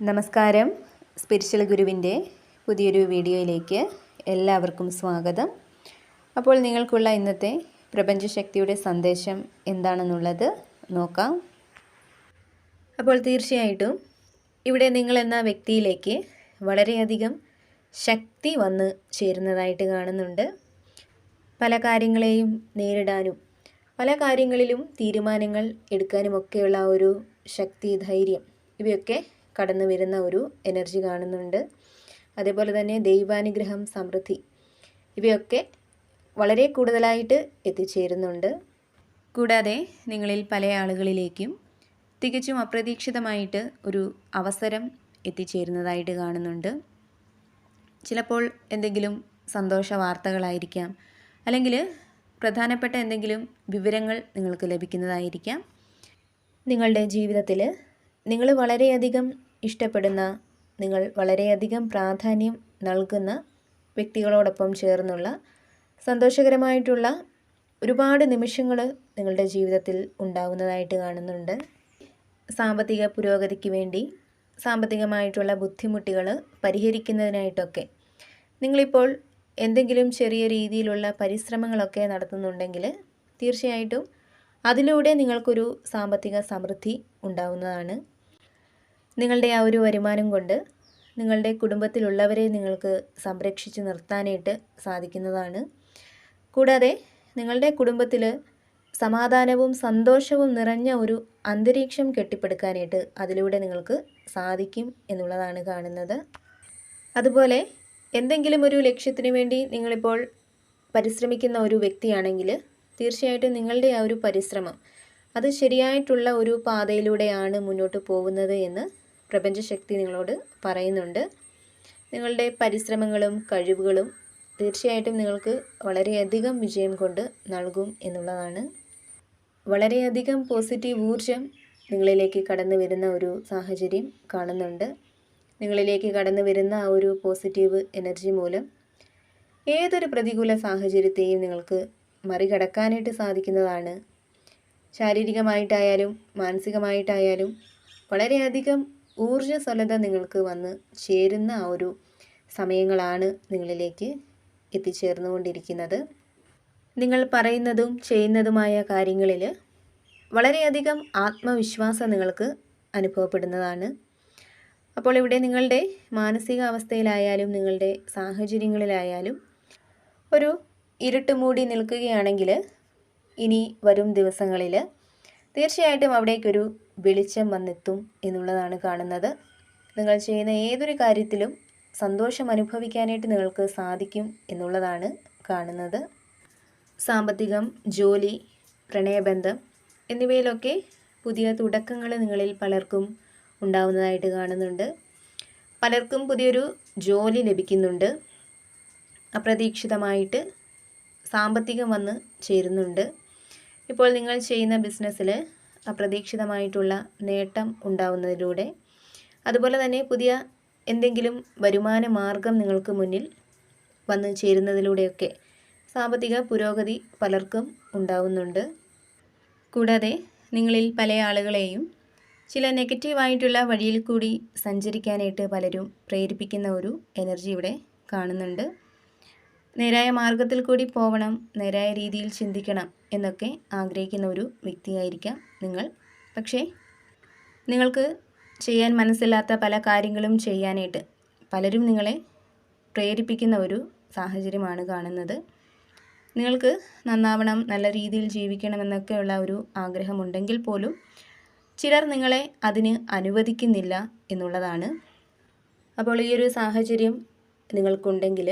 നമസ്കാരം. സ്പിരിച്വൽ ഗുരുവിന്റെ പുതിയൊരു വീഡിയോയിലേക്ക് എല്ലാവർക്കും സ്വാഗതം. അപ്പോൾ നിങ്ങൾക്കുള്ള ഇന്നത്തെ പ്രപഞ്ചശക്തിയുടെ സന്ദേശം എന്താണെന്നുള്ളത് നോക്കാം. അപ്പോൾ തീർച്ചയായിട്ടും ഇവിടെ നിങ്ങൾ എന്ന വ്യക്തിയിലേക്ക് വളരെയധികം ശക്തി വന്ന് ചേരുന്നതായിട്ട് കാണുന്നുണ്ട്. പല കാര്യങ്ങളെയും നേരിടാനും പല കാര്യങ്ങളിലും തീരുമാനങ്ങൾ എടുക്കാനുമൊക്കെയുള്ള ഒരു ശക്തി ധൈര്യം ഇവയൊക്കെ കടന്നു വരുന്ന ഒരു എനർജി കാണുന്നുണ്ട്. അതേപോലെ തന്നെ ദൈവാനുഗ്രഹം സമൃദ്ധി ഇവയൊക്കെ വളരെ കൂടുതലായിട്ട് എത്തിച്ചേരുന്നുണ്ട്. കൂടാതെ നിങ്ങളിൽ പല ആളുകളിലേക്കും തികച്ചും അപ്രതീക്ഷിതമായിട്ട് ഒരു അവസരം എത്തിച്ചേരുന്നതായിട്ട് കാണുന്നുണ്ട്. ചിലപ്പോൾ എന്തെങ്കിലും സന്തോഷ വാർത്തകളായിരിക്കാം. അല്ലെങ്കിൽ പ്രധാനപ്പെട്ട എന്തെങ്കിലും വിവരങ്ങൾ നിങ്ങൾക്ക് ലഭിക്കുന്നതായിരിക്കാം. നിങ്ങളുടെ ജീവിതത്തിൽ നിങ്ങൾ വളരെയധികം ഇഷ്ടപ്പെടുന്ന നിങ്ങൾ വളരെയധികം പ്രാധാന്യം നൽകുന്ന വ്യക്തികളോടൊപ്പം ചേർന്നുള്ള സന്തോഷകരമായിട്ടുള്ള ഒരുപാട് നിമിഷങ്ങൾ നിങ്ങളുടെ ജീവിതത്തിൽ ഉണ്ടാകുന്നതായിട്ട് കാണുന്നുണ്ട്. സാമ്പത്തിക പുരോഗതിക്ക് വേണ്ടി സാമ്പത്തികമായിട്ടുള്ള ബുദ്ധിമുട്ടുകൾ പരിഹരിക്കുന്നതിനായിട്ടൊക്കെ നിങ്ങളിപ്പോൾ എന്തെങ്കിലും ചെറിയ രീതിയിലുള്ള പരിശ്രമങ്ങളൊക്കെ നടത്തുന്നുണ്ടെങ്കിൽ തീർച്ചയായിട്ടും അതിലൂടെ നിങ്ങൾക്കൊരു സാമ്പത്തിക സമൃദ്ധി ഉണ്ടാവുന്നതാണ്. നിങ്ങളുടെ ആ ഒരു വരുമാനം കൊണ്ട് നിങ്ങളുടെ കുടുംബത്തിലുള്ളവരെ നിങ്ങൾക്ക് സംരക്ഷിച്ച് നിർത്താനായിട്ട് സാധിക്കുന്നതാണ്. കൂടാതെ നിങ്ങളുടെ കുടുംബത്തിൽ സമാധാനവും സന്തോഷവും നിറഞ്ഞ ഒരു അന്തരീക്ഷം കെട്ടിപ്പടുക്കാനായിട്ട് അതിലൂടെ നിങ്ങൾക്ക് സാധിക്കും എന്നുള്ളതാണ് കാണുന്നത്. അതുപോലെ എന്തെങ്കിലും ഒരു ലക്ഷ്യത്തിന് വേണ്ടി നിങ്ങളിപ്പോൾ പരിശ്രമിക്കുന്ന ഒരു വ്യക്തിയാണെങ്കിൽ തീർച്ചയായിട്ടും നിങ്ങളുടെ ആ ഒരു പരിശ്രമം അത് ശരിയായിട്ടുള്ള ഒരു പാതയിലൂടെയാണ് മുന്നോട്ട് പോകുന്നത് എന്ന് പ്രപഞ്ചശക്തി നിങ്ങളോട് പറയുന്നുണ്ട്. നിങ്ങളുടെ പരിശ്രമങ്ങളും കഴിവുകളും തീർച്ചയായിട്ടും നിങ്ങൾക്ക് വളരെയധികം വിജയം കൊണ്ട് നൽകും എന്നുള്ളതാണ്. വളരെയധികം പോസിറ്റീവ് ഊർജം നിങ്ങളിലേക്ക് കടന്നു വരുന്ന ഒരു സാഹചര്യം കാണുന്നുണ്ട്. നിങ്ങളിലേക്ക് കടന്നു വരുന്ന ആ ഒരു പോസിറ്റീവ് എനർജി മൂലം ഏതൊരു പ്രതികൂല സാഹചര്യത്തെയും നിങ്ങൾക്ക് മറികടക്കാനായിട്ട് സാധിക്കുന്നതാണ്. ശാരീരികമായിട്ടായാലും മാനസികമായിട്ടായാലും വളരെയധികം ഊർജസ്വലത നിങ്ങൾക്ക് വന്ന് ചേരുന്ന ആ ഒരു സമയങ്ങളാണ് നിങ്ങളിലേക്ക് എത്തിച്ചേർന്നുകൊണ്ടിരിക്കുന്നത്. നിങ്ങൾ പറയുന്നതും ചെയ്യുന്നതുമായ കാര്യങ്ങളിൽ വളരെയധികം ആത്മവിശ്വാസം നിങ്ങൾക്ക് അനുഭവപ്പെടുന്നതാണ്. അപ്പോൾ ഇവിടെ നിങ്ങളുടെ മാനസികാവസ്ഥയിലായാലും നിങ്ങളുടെ സാഹചര്യങ്ങളിലായാലും ഒരു ഇരുട്ട് മൂടി നിൽക്കുകയാണെങ്കിൽ ഇനി വരും ദിവസങ്ങളിൽ തീർച്ചയായിട്ടും അവിടേക്കൊരു വെളിച്ചം വന്നെത്തും എന്നുള്ളതാണ് കാണുന്നത്. നിങ്ങൾ ചെയ്യുന്ന ഏതൊരു കാര്യത്തിലും സന്തോഷം അനുഭവിക്കാനായിട്ട് നിങ്ങൾക്ക് സാധിക്കും എന്നുള്ളതാണ് കാണുന്നത്. സാമ്പത്തികം ജോലി പ്രണയബന്ധം എന്നിവയിലൊക്കെ പുതിയ തുടക്കങ്ങൾ നിങ്ങളിൽ പലർക്കും ഉണ്ടാവുന്നതായിട്ട് കാണുന്നുണ്ട്. പലർക്കും പുതിയൊരു ജോലി ലഭിക്കുന്നുണ്ട്. അപ്രതീക്ഷിതമായിട്ട് സാമ്പത്തികം വന്ന് ചേരുന്നുണ്ട്. ഇപ്പോൾ നിങ്ങൾ ചെയ്യുന്ന ബിസിനസ്സിൽ അപ്രതീക്ഷിതമായിട്ടുള്ള നേട്ടം ഉണ്ടാവുന്നതിലൂടെ. അതുപോലെ തന്നെ പുതിയ എന്തെങ്കിലും വരുമാന മാർഗം നിങ്ങൾക്ക് മുന്നിൽ വന്നു ചേരുന്നതിലൂടെയൊക്കെ സാമ്പത്തിക പുരോഗതി പലർക്കും ഉണ്ടാവുന്നുണ്ട്. കൂടാതെ നിങ്ങളിൽ പല ആളുകളെയും ചില നെഗറ്റീവായിട്ടുള്ള വഴിയിൽ കൂടി സഞ്ചരിക്കാനായിട്ട് പലരും പ്രേരിപ്പിക്കുന്ന ഒരു എനർജി ഇവിടെ കാണുന്നുണ്ട്. നേരായ മാർഗത്തിൽ കൂടി പോകണം നേരായ രീതിയിൽ ചിന്തിക്കണം എന്നൊക്കെ ആഗ്രഹിക്കുന്ന ഒരു വ്യക്തിയായിരിക്കാം നിങ്ങൾ. പക്ഷേ നിങ്ങൾക്ക് ചെയ്യാൻ മനസ്സില്ലാത്ത പല കാര്യങ്ങളും ചെയ്യാനായിട്ട് പലരും നിങ്ങളെ പ്രേരിപ്പിക്കുന്ന ഒരു സാഹചര്യമാണ് കാണുന്നത്. നിങ്ങൾക്ക് നന്നാവണം നല്ല രീതിയിൽ ജീവിക്കണമെന്നൊക്കെയുള്ള ഒരു ആഗ്രഹമുണ്ടെങ്കിൽ പോലും ചിലർ നിങ്ങളെ അതിന് അനുവദിക്കുന്നില്ല എന്നുള്ളതാണ്. അപ്പോൾ ഈ ഒരു സാഹചര്യം നിങ്ങൾക്കുണ്ടെങ്കിൽ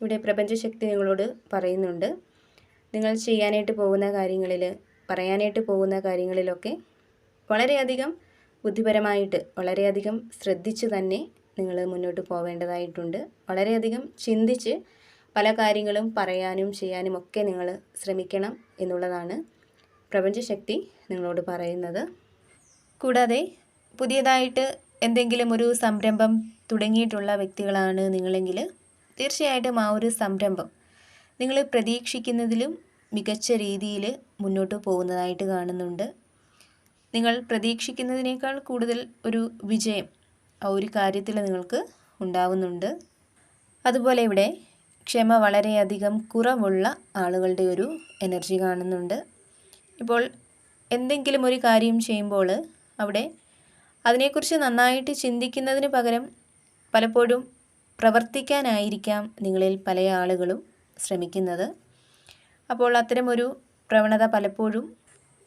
ഇവിടെ പ്രപഞ്ചശക്തി നിങ്ങളോട് പറയുന്നുണ്ട്. നിങ്ങൾ ചെയ്യാനായിട്ട് പോകുന്ന കാര്യങ്ങളിൽ പറയാനായിട്ട് പോകുന്ന കാര്യങ്ങളിലൊക്കെ വളരെയധികം ബുദ്ധിപരമായിട്ട് വളരെയധികം ശ്രദ്ധിച്ച് തന്നെ നിങ്ങൾ മുന്നോട്ട് പോവേണ്ടതായിട്ടുണ്ട്. വളരെയധികം ചിന്തിച്ച് പല കാര്യങ്ങളും പറയാനും ചെയ്യാനും ഒക്കെ നിങ്ങൾ ശ്രമിക്കണം എന്നുള്ളതാണ് പ്രപഞ്ചശക്തി നിങ്ങളോട് പറയുന്നത്. കൂടാതെ പുതിയതായിട്ട് എന്തെങ്കിലും ഒരു സംരംഭം തുടങ്ങിയിട്ടുള്ള വ്യക്തികളാണ് നിങ്ങളെങ്കിൽ തീർച്ചയായിട്ടും ആ ഒരു സംരംഭം നിങ്ങൾ പ്രതീക്ഷിക്കുന്നതിലും മികച്ച രീതിയിൽ മുന്നോട്ട് പോകുന്നതായിട്ട് കാണുന്നുണ്ട്. നിങ്ങൾ പ്രതീക്ഷിക്കുന്നതിനേക്കാൾ കൂടുതൽ ഒരു വിജയം ആ ഒരു കാര്യത്തിൽ നിങ്ങൾക്ക് ഉണ്ടാവുന്നുണ്ട്. അതുപോലെ ഇവിടെ ക്ഷമ വളരെയധികം കുറവുള്ള ആളുകളുടെ ഒരു എനർജി കാണുന്നുണ്ട്. ഇപ്പോൾ എന്തെങ്കിലും ഒരു കാര്യം ചെയ്യുമ്പോൾ അവിടെ അതിനെക്കുറിച്ച് നന്നായിട്ട് ചിന്തിക്കുന്നതിന് പകരം പലപ്പോഴും പ്രവർത്തിക്കാനായിരിക്കാം നിങ്ങളിൽ പല ആളുകളും ശ്രമിക്കുന്നത്. അപ്പോൾ അത്തരമൊരു പ്രവണത പലപ്പോഴും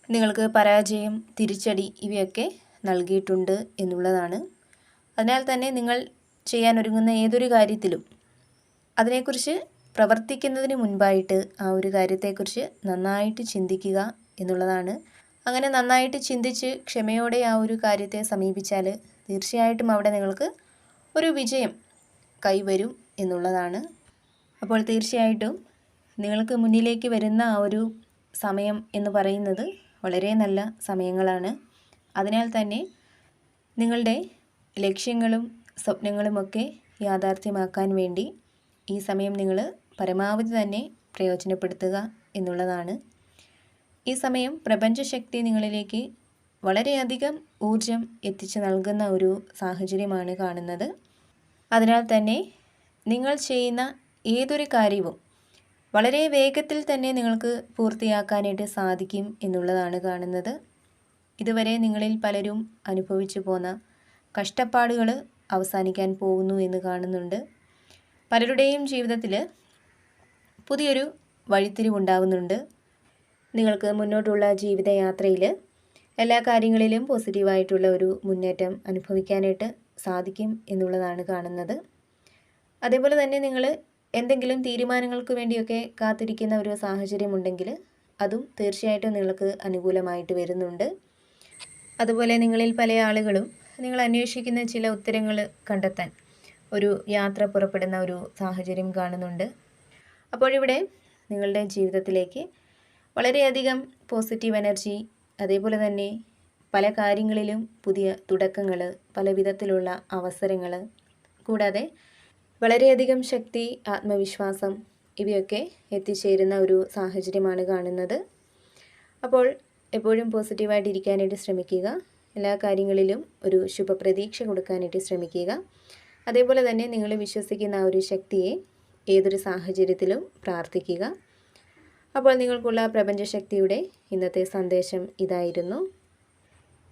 നിങ്ങൾക്ക് പരാജയം തിരിച്ചടി ഇവയൊക്കെ നൽകിയിട്ടുണ്ട് എന്നുള്ളതാണ്. അതിനാൽ തന്നെ നിങ്ങൾ ചെയ്യാൻ ഒരുങ്ങുന്ന ഏതൊരു കാര്യത്തിലും അതിനെക്കുറിച്ച് പ്രവർത്തിക്കുന്നതിന് മുൻപായിട്ട് ആ ഒരു കാര്യത്തെക്കുറിച്ച് നന്നായിട്ട് ചിന്തിക്കുക എന്നുള്ളതാണ്. അങ്ങനെ നന്നായിട്ട് ചിന്തിച്ച് ക്ഷമയോടെ ആ ഒരു കാര്യത്തെ സമീപിച്ചാൽ തീർച്ചയായിട്ടും അവിടെ നിങ്ങൾക്ക് ഒരു വിജയം കൈവരും എന്നുള്ളതാണ്. അപ്പോൾ തീർച്ചയായിട്ടും നിങ്ങൾക്ക് മുന്നിലേക്ക് വരുന്ന ആ ഒരു സമയം എന്ന് പറയുന്നത് വളരെ നല്ല സമയങ്ങളാണ്. അതിനാൽ തന്നെ നിങ്ങളുടെ ലക്ഷ്യങ്ങളും സ്വപ്നങ്ങളുമൊക്കെ യാഥാർത്ഥ്യമാക്കാൻ വേണ്ടി ഈ സമയം നിങ്ങൾ പരമാവധി തന്നെ പ്രയോജനപ്പെടുത്തുക എന്നുള്ളതാണ്. ഈ സമയം പ്രപഞ്ചശക്തി നിങ്ങളിലേക്ക് വളരെയധികം ഊർജം എത്തിച്ചു നൽകുന്ന ഒരു സാഹചര്യമാണ് കാണുന്നത്. അതിനാൽ തന്നെ നിങ്ങൾ ചെയ്യുന്ന ഏതൊരു കാര്യവും വളരെ വേഗത്തിൽ തന്നെ നിങ്ങൾക്ക് പൂർത്തിയാക്കാനായിട്ട് സാധിക്കും എന്നുള്ളതാണ് കാണുന്നത്. ഇതുവരെ നിങ്ങളിൽ പലരും അനുഭവിച്ചു പോന്ന കഷ്ടപ്പാടുകൾ അവസാനിക്കാൻ പോകുന്നു എന്ന് കാണുന്നുണ്ട്. പലരുടെയും ജീവിതത്തിൽ പുതിയൊരു വഴിത്തിരിവുണ്ടാവുന്നുണ്ട് നിങ്ങൾക്ക് മുന്നോട്ടുള്ള ജീവിതയാത്രയിൽ എല്ലാ കാര്യങ്ങളിലും പോസിറ്റീവായിട്ടുള്ള ഒരു മുന്നേറ്റം അനുഭവിക്കാനായിട്ട് സാധിക്കും എന്നുള്ളതാണ് കാണുന്നത്. അതേപോലെ തന്നെ നിങ്ങൾ എന്തെങ്കിലും തീരുമാനങ്ങൾക്ക് വേണ്ടിയൊക്കെ കാത്തിരിക്കുന്ന ഒരു സാഹചര്യമുണ്ടെങ്കിൽ അതും തീർച്ചയായിട്ടും നിങ്ങൾക്ക് അനുകൂലമായിട്ട് വരുന്നുണ്ട്. അതുപോലെ നിങ്ങളിൽ പല ആളുകളും നിങ്ങൾ അന്വേഷിക്കുന്ന ചില ഉത്തരങ്ങൾ കണ്ടെത്താൻ ഒരു യാത്ര പുറപ്പെടുന്ന ഒരു സാഹചര്യം കാണുന്നുണ്ട്. അപ്പോഴിവിടെ നിങ്ങളുടെ ജീവിതത്തിലേക്ക് വളരെയധികം പോസിറ്റീവ് എനർജി അതേപോലെ തന്നെ പല കാര്യങ്ങളിലും പുതിയ തുടക്കങ്ങൾ പല വിധത്തിലുള്ള അവസരങ്ങൾ കൂടാതെ വളരെയധികം ശക്തി ആത്മവിശ്വാസം ഇവയൊക്കെ എത്തിച്ചേരുന്ന ഒരു സാഹചര്യമാണ് കാണുന്നത്. അപ്പോൾ എപ്പോഴും പോസിറ്റീവായിട്ട് ഇരിക്കാനായിട്ട് ശ്രമിക്കുക എല്ലാ കാര്യങ്ങളിലും ഒരു ശുഭപ്രതീക്ഷ കൊടുക്കാനായിട്ട് ശ്രമിക്കുക. അതേപോലെ തന്നെ നിങ്ങൾ വിശ്വസിക്കുന്ന ആ ഒരു ശക്തിയെ ഏതൊരു സാഹചര്യത്തിലും പ്രാർത്ഥിക്കുക. അപ്പോൾ നിങ്ങൾക്കുള്ള പ്രപഞ്ചശക്തിയുടെ ഇന്നത്തെ സന്ദേശം ഇതായിരുന്നു.